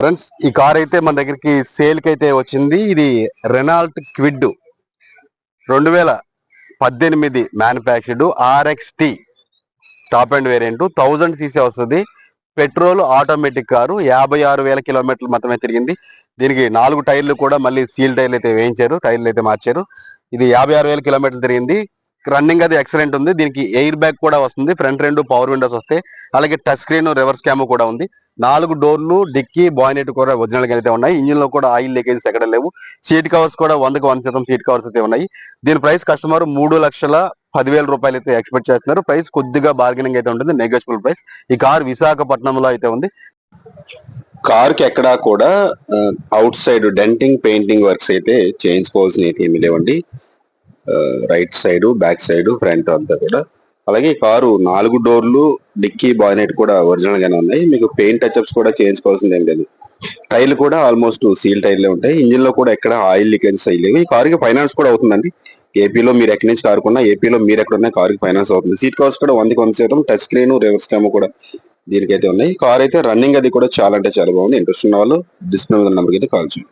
Friends ఈ car అయితే మన దగ్గరికి సేల్కి అయితే వచ్చింది. ఇది రెనాల్ట్ క్విడ్ రెండు వేల పద్దెనిమిది manufactured RX T top and variant thousand CC వస్తుంది. పెట్రోల్ ఆటోమేటిక్ కారు యాభై ఆరు వేల కిలోమీటర్లు మాత్రమే తిరిగింది. దీనికి నాలుగు టైర్లు కూడా మళ్ళీ సీల్ టైర్లు అయితే వేయించారు టైర్లు అయితే మార్చారు. ఇది యాభై ఆరు వేల కిలోమీటర్లు తిరిగింది. రన్నింగ్ అది ఎక్సలెంట్ ఉంది. దీనికి ఎయిర్ బ్యాగ్ కూడా వస్తుంది. ఫ్రంట్ రెండు పవర్ విండోస్ వస్తాయి. అలాగే టచ్ స్క్రీన్ రివర్స్ క్యామ్ కూడా ఉంది. నాలుగు డోర్లు డిక్కీ బాయినెట్ కూడా ఒరిజినల్గా అయితే ఉన్నాయి. ఇంజిన్లో కూడా ఆయిల్ లీకేజెస్ ఎక్కడ లేవు. సీట్ కవర్స్ కూడా వందకు వంద శాతం సీట్ కవర్స్ అయితే ఉన్నాయి. దీని ప్రైస్ కస్టమర్ మూడు లక్షల పదివేల రూపాయలు అయితే ఎక్స్పెక్ట్ చేస్తున్నారు. ప్రైస్ కొద్దిగా బార్గెనింగ్ అయితే ఉంటుంది. Negotiable price. ఈ కార్ విశాఖపట్నంలో అయితే ఉంది. కార్కి ఎక్కడా కూడా outside denting painting works అయితే చేయించుకోవాల్సిన అయితే ఏమి లేవండి. Right side back side front అంతా కూడా. అలాగే కారు నాలుగు డోర్లు డిక్కీ బాయినెట్ కూడా ఒరిజినల్ గానే ఉన్నాయి. మీకు పెయింట్ టచ్అప్స్ కూడా చేయించుకోవాల్సింది ఏం లేదు. టైర్లు కూడా ఆల్మోస్ట్ సీల్ టైర్లే ఉంటాయి. ఇంజిన్లో కూడా ఎక్కడ ఆయిల్ లీకేజెస్ అయ్యలేవు ఈ కారుకి ఫైనాన్స్ కూడా అవుతుందండి. ఏపీలో మీరు ఎక్కడి నుంచి కారుకున్నా ఏపీలో మీరు ఎక్కడ ఉన్నా కారుకి ఫైనాన్స్ అవుతుంది. సీట్ కవర్స్ కూడా వందకి వంద శాతం టచ్ స్క్రీన్ రివర్స్ క్యామ్ కూడా దీనికైతే ఉన్నాయి. కార్ అయితే రన్నింగ్ అది కూడా చాలా అంటే చాలా బాగుంది. ఇంట్రెస్ట్ ఉన్న వాళ్ళు డిస్ప్లే నెంబర్కి అయితే కాల్ చేయండి.